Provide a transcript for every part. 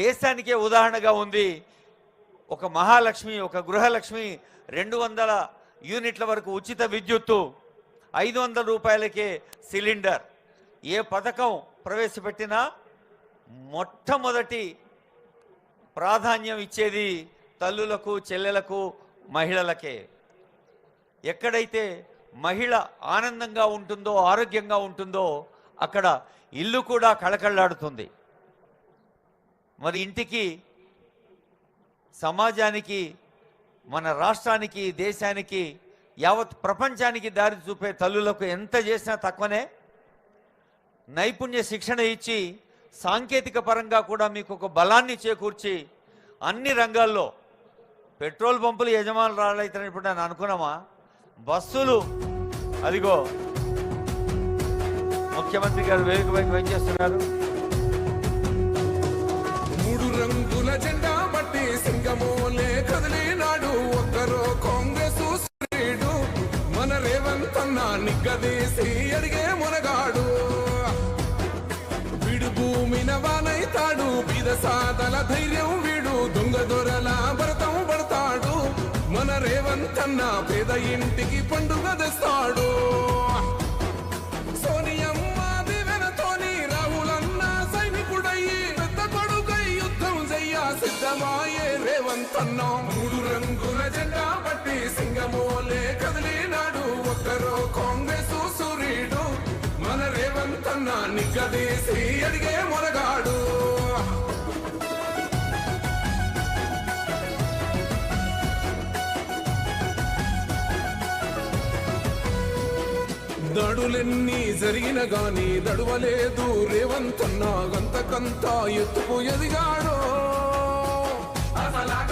దేశానికే ఉదాహరణగా ఉంది. ఒక మహాలక్ష్మి ఒక గృహలక్ష్మి రెండు వందల యూనిట్ల వరకు ఉచిత విద్యుత్తు ఐదు వందల రూపాయలకే సిలిండర్. ఏ పథకం ప్రవేశపెట్టినా మొట్టమొదటి ప్రాధాన్యం ఇచ్చేది తల్లులకు చెల్లెలకు మహిళలకే. ఎక్కడైతే మహిళ ఆనందంగా ఉంటుందో ఆరోగ్యంగా ఉంటుందో అక్కడ ఇల్లు కూడా కళకళలాడుతుంది. మరి ఇంటికి సమాజానికి మన రాష్ట్రానికి దేశానికి యావత్ ప్రపంచానికి దారి చూపే తల్లులకు ఎంత చేసినా తక్కువనే. నైపుణ్య శిక్షణ ఇచ్చి సాంకేతిక పరంగా కూడా మీకు ఒక బలాన్ని చేకూర్చి అన్ని రంగాల్లో పెట్రోల్ పంపులు యజమానులు రాళ్ళైతే ఇప్పుడు నేను అనుకున్నామా? బస్సులు అదిగో ముఖ్యమంత్రి గారు వేదిక పైకి వెంచేస్తున్నారు చేస్తున్నారు నా అన్న నిగ్గదీసి అడిగే మునగాడు. వీడు భూమిన వానైతాడు బీద సాదల ధైర్యం వీడు దొంగ దొరల భరతం పడతాడు. మన రేవంత్ అన్న పేద ఇంటికి పండుగ తెస్తాడు. సోనియమ్మ యుద్ధం సిద్ధమాయే రేవంతన్నా. మూడు రంగుల జెండా పట్టి సింగమోలే కదిలినాడు. ఒక్కరో కాంగ్రెస్ సూర్యుడు మన రేవంత్ అన్న నిగ్గదీసి అడిగే మొరగాడు. దడులెన్ని జరిగిన గాని దడువలేదు రేవంతన్నా గంతకంతా ఎత్తుకు ఎదిగాడో. అసలాగ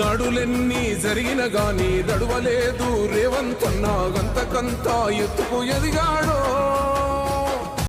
దడులెన్ని జరిగిన గాని దడువలేదు రేవంతన్నా గంతకంతా ఎత్తుకు ఎదిగాడో.